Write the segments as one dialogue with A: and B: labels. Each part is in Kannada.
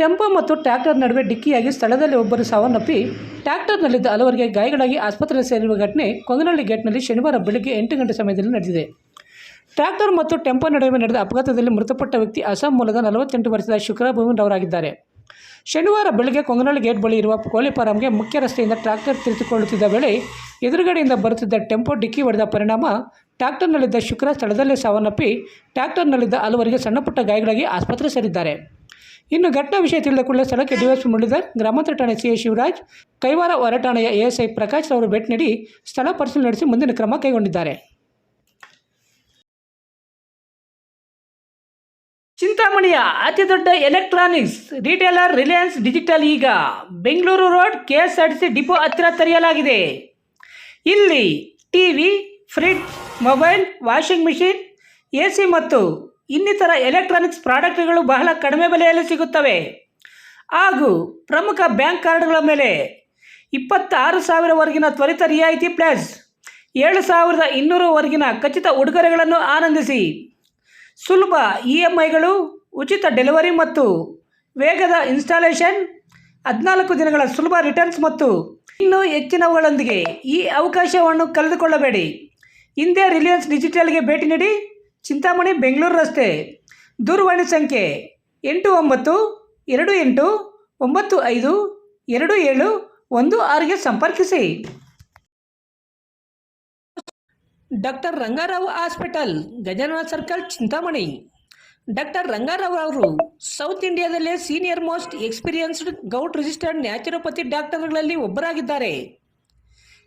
A: ಟೆಂಪೋ ಮತ್ತು ಟ್ರ್ಯಾಕ್ಟರ್ ನಡುವೆ ಡಿಕ್ಕಿಯಾಗಿ ಸ್ಥಳದಲ್ಲಿ ಒಬ್ಬರು ಸಾವನ್ನಪ್ಪಿ ಟ್ರ್ಯಾಕ್ಟರ್ನಲ್ಲಿದ್ದ ಹಲವರಿಗೆ ಗಾಯಗಳಾಗಿ ಆಸ್ಪತ್ರೆಗೆ ಸೇರಿರುವ ಘಟನೆ ಕೊಂಗನಹಳ್ಳಿ ಗೇಟ್ನಲ್ಲಿ ಶನಿವಾರ ಬೆಳಗ್ಗೆ ಎಂಟು ಗಂಟೆ ಸಮಯದಲ್ಲಿ ನಡೆದಿದೆ. ಟ್ರ್ಯಾಕ್ಟರ್ ಮತ್ತು ಟೆಂಪೋ ನಡುವೆ ನಡೆದ ಅಪಘಾತದಲ್ಲಿ ಮೃತಪಟ್ಟ ವ್ಯಕ್ತಿ ಅಸ್ಸಾಂ ಮೂಲದ ನಲವತ್ತೆಂಟು ವರ್ಷದ ಶುಕ್ರಭವನ್ ರವರಾಗಿದ್ದಾರೆ. ಶನಿವಾರ ಬೆಳಗ್ಗೆ ಕೊಂಗನಹಳ್ಳಿ ಗೇಟ್ ಬಳಿ ಇರುವ ಕೋಳಿ ಫಾರಂಗೆ ಮುಖ್ಯ ರಸ್ತೆಯಿಂದ ಟ್ರ್ಯಾಕ್ಟರ್ ತಿರುಚಿಕೊಳ್ಳುತ್ತಿದ್ದ ವೇಳೆ ಎದುರುಗಡೆಯಿಂದ ಬರುತ್ತಿದ್ದ ಟೆಂಪೋ ಡಿಕ್ಕಿ ಹೊಡೆದ ಪರಿಣಾಮ ಟ್ರ್ಯಾಕ್ಟರ್ನಲ್ಲಿದ್ದ ಶುಕ್ರ ಸ್ಥಳದಲ್ಲೇ ಸಾವನ್ನಪ್ಪಿ ಟ್ರ್ಯಾಕ್ಟರ್ನಲ್ಲಿದ್ದ ಹಲವರಿಗೆ ಸಣ್ಣಪುಟ್ಟ ಗಾಯಗಳಾಗಿ ಆಸ್ಪತ್ರೆ ಸೇರಿದ್ದಾರೆ. ಇನ್ನು ಘಟನಾ ವಿಷಯ ತಿಳಿದ ಕೂಡಲೇ ಸ್ಥಳಕ್ಕೆ ಡಿವೈಎಸ್ಪಿ ಮುರಳೀಧರ್ ಗ್ರಾಮಾಂತರ ಠಾಣೆ ಸಿ ಎ ಶಿವರಾಜ್, ಕೈವಾರ ಹೊರ ಠಾಣೆಯ ಎಎಸ್ಐ ಪ್ರಕಾಶ್ ಅವರು ಭೇಟಿ ನೀಡಿ ಸ್ಥಳ ಪರಿಶೀಲನೆ ನಡೆಸಿ ಮುಂದಿನ ಕ್ರಮ ಕೈಗೊಂಡಿದ್ದಾರೆ. ಚಿಂತಾಮಣಿಯ ಅತಿ ದೊಡ್ಡ ಎಲೆಕ್ಟ್ರಾನಿಕ್ಸ್ ರಿಟೇಲರ್ ರಿಲಯನ್ಸ್ ಡಿಜಿಟಲ್ ಈಗ ಬೆಂಗಳೂರು ರೋಡ್ ಕೆ ಡಿಪೋ ಹತ್ತಿರ ತೆರೆಯಲಾಗಿದೆ. ಇಲ್ಲಿ TV, fridge, mobile, washing machine, A C ಮತ್ತು ಇನ್ನಿತರ ಎಲೆಕ್ಟ್ರಾನಿಕ್ಸ್ ಪ್ರಾಡಕ್ಟ್ಗಳು ಬಹಳ ಕಡಿಮೆ ಬೆಲೆಯಲ್ಲಿ ಸಿಗುತ್ತವೆ. ಹಾಗೂ ಪ್ರಮುಖ ಬ್ಯಾಂಕ್ ಕಾರ್ಡ್ಗಳ ಮೇಲೆ ಇಪ್ಪತ್ತಾರು ಸಾವಿರವರೆಗಿನ ತ್ವರಿತ ರಿಯಾಯಿತಿ ಪ್ಲಸ್, ಏಳು ಸಾವಿರದ ಇನ್ನೂರವರೆಗಿನ ಖಚಿತ ಉಡುಗೊರೆಗಳನ್ನು ಆನಂದಿಸಿ. ಸುಲಭ ಇ ಎಂ ಐಗಳು ಉಚಿತ ಡೆಲಿವರಿ ಮತ್ತು ವೇಗದ ಇನ್ಸ್ಟಾಲೇಷನ್, ಹದಿನಾಲ್ಕು ದಿನಗಳ ಸುಲಭ ರಿಟರ್ನ್ಸ್ ಮತ್ತು ಇನ್ನೂ ಹೆಚ್ಚಿನವುಗಳೊಂದಿಗೆ ಈ ಅವಕಾಶವನ್ನು ಕಳೆದುಕೊಳ್ಳಬೇಡಿ. ಹಿಂದೆ ರಿಲಯನ್ಸ್ ಡಿಜಿಟಲ್ಗೆ ಭೇಟಿ ನೀಡಿ. ಚಿಂತಾಮಣಿ ಬೆಂಗಳೂರು ರಸ್ತೆ ದೂರವಾಣಿ ಸಂಖ್ಯೆ ಎಂಟು ಒಂಬತ್ತು, ಎರಡು ಎಂಟು, ಒಂಬತ್ತು ಐದು, ಎರಡು ಏಳು, ಒಂದು ಆರಿಗೆ ಸಂಪರ್ಕಿಸಿ. Doctor Rangarao hospital, Gajanana circle, Chintamani. Doctor Rangarao ಅವರು south ಇಂಡಿಯಾದಲ್ಲೇ senior most experienced govt registered naturopathy ಡಾಕ್ಟರ್ಗಳಲ್ಲಿ ಒಬ್ಬರಾಗಿದ್ದಾರೆ.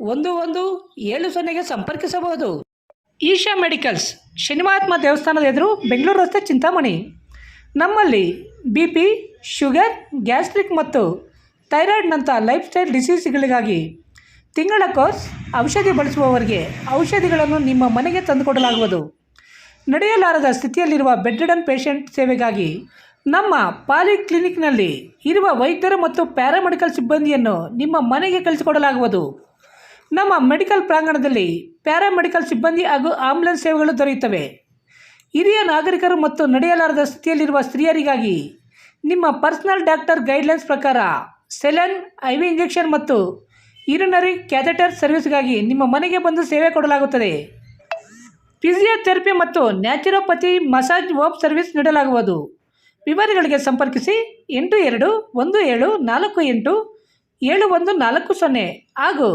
A: ಒಂದು ಒಂದು ಏಳು ಸೊನ್ನೆಗೆ ಸಂಪರ್ಕಿಸಬಹುದು. ಈಶಾ ಮೆಡಿಕಲ್ಸ್ ಶನಿಮಹಾತ್ಮ ದೇವಸ್ಥಾನದ ಎದುರು ಬೆಂಗಳೂರು ರಸ್ತೆ ಚಿಂತಾಮಣಿ. ನಮ್ಮಲ್ಲಿ ಬಿ ಪಿ, ಶುಗರ್, ಗ್ಯಾಸ್ಟ್ರಿಕ್ ಮತ್ತು ಥೈರಾಯ್ಡ್ನಂಥ ಲೈಫ್ ಸ್ಟೈಲ್ ಡಿಸೀಸ್ಗಳಿಗಾಗಿ ತಿಂಗಳ ಕೋರ್ಸ್ ಔಷಧಿ ಬಳಸುವವರಿಗೆ ಔಷಧಿಗಳನ್ನು ನಿಮ್ಮ ಮನೆಗೆ ತಂದುಕೊಡಲಾಗುವುದು. ನಡೆಯಲಾರದ ಸ್ಥಿತಿಯಲ್ಲಿರುವ ಬೆಡ್ರಿಡನ್ ಪೇಷಂಟ್ ಸೇವೆಗಾಗಿ ನಮ್ಮ ಪಾಲಿ ಕ್ಲಿನಿಕ್ನಲ್ಲಿ ಇರುವ ವೈದ್ಯರು ಮತ್ತು ಪ್ಯಾರಾಮೆಡಿಕಲ್ ಸಿಬ್ಬಂದಿಯನ್ನು ನಿಮ್ಮ ಮನೆಗೆ ಕಳಿಸಿಕೊಡಲಾಗುವುದು. ನಮ್ಮ ಮೆಡಿಕಲ್ ಪ್ರಾಂಗಣದಲ್ಲಿ ಪ್ಯಾರಾಮೆಡಿಕಲ್ ಸಿಬ್ಬಂದಿ ಹಾಗೂ ಆಂಬ್ಯುಲೆನ್ಸ್ ಸೇವೆಗಳು ದೊರೆಯುತ್ತವೆ. ಹಿರಿಯ ನಾಗರಿಕರು ಮತ್ತು ನಡೆಯಲಾರದ ಸ್ಥಿತಿಯಲ್ಲಿರುವ ಸ್ತ್ರೀಯರಿಗಾಗಿ ನಿಮ್ಮ ಪರ್ಸನಲ್ ಡಾಕ್ಟರ್ ಗೈಡ್ಲೈನ್ಸ್ ಪ್ರಕಾರ ಸೆಲೆನ್, ಐ ವಿ ಇಂಜೆಕ್ಷನ್ ಮತ್ತು ಯೂರಿನರಿ ಕ್ಯಾಥೆಟರ್ ಸರ್ವಿಸ್ಗಾಗಿ ನಿಮ್ಮ ಮನೆಗೆ ಬಂದು ಸೇವೆ ಕೊಡಲಾಗುತ್ತದೆ. ಫಿಸಿಯೋಥೆರಪಿ ಮತ್ತು ನ್ಯಾಚುರೋಪತಿ ಮಸಾಜ್ ಹೋಮ್ ಸರ್ವಿಸ್ ನೀಡಲಾಗುವುದು. ವಿವರಗಳಿಗೆ ಸಂಪರ್ಕಿಸಿ ಎಂಟು ಎರಡು ಒಂದು ಏಳು ನಾಲ್ಕು ಎಂಟು ಏಳು ಒಂದು ನಾಲ್ಕು ಸೊನ್ನೆ ಹಾಗೂ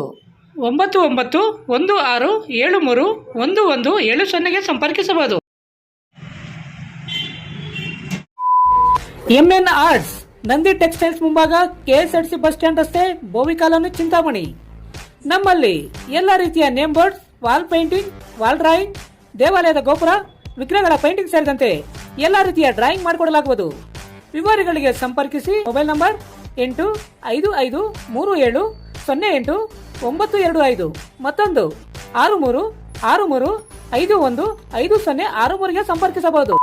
A: ಒಂಬತ್ತು ಒಂಬತ್ತು, ಒಂದು ಆರು, ಏಳು ಮೂರು, ಒಂದು ಒಂದು, ಏಳು ಸೊನ್ನೆಗೆ ಸಂಪರ್ಕಿಸಬಹುದು. M N arts, Nandi textiles ಮುಂಭಾಗ ಕೆ ಬಸ್ ಸ್ಟ್ಯಾಂಡ್ ರಸ್ತೆ, ಬೋವಿ ಕಾಲೋನಿ, ಚಿಂತಾಮಣಿ. ನಮ್ಮಲ್ಲಿ ಎಲ್ಲ ರೀತಿಯ name boards, wall painting, wall drawing, ದೇವಾಲಯದ ಗೋಪುರ, ವಿಗ್ರಹಗಳ ಪೇಂಟಿಂಗ್ ಸೇರಿದಂತೆ ಎಲ್ಲ ರೀತಿಯ ಡ್ರಾಯಿಂಗ್ ಮಾಡಿಕೊಡಲಾಗುವುದು. ವಿವರಗಳಿಗೆ ಸಂಪರ್ಕಿಸಿ ಮೊಬೈಲ್ ನಂಬರ್ ಎಂಟು ಐದು ಐದು ಮೂರು ಏಳು ಸೊನ್ನೆ ಎಂಟು ಒಂಬತ್ತು ಎರಡು ಐದು. ಮತ್ತೊಂದು. ಆರು ಮೂರು ಆರು ಮೂರು, ಐದು ಒಂದು, ಐದು ಸೊನ್ನೆ, ಆರು ಮೂರಿಗೆ ಸಂಪರ್ಕಿಸಬಹುದು.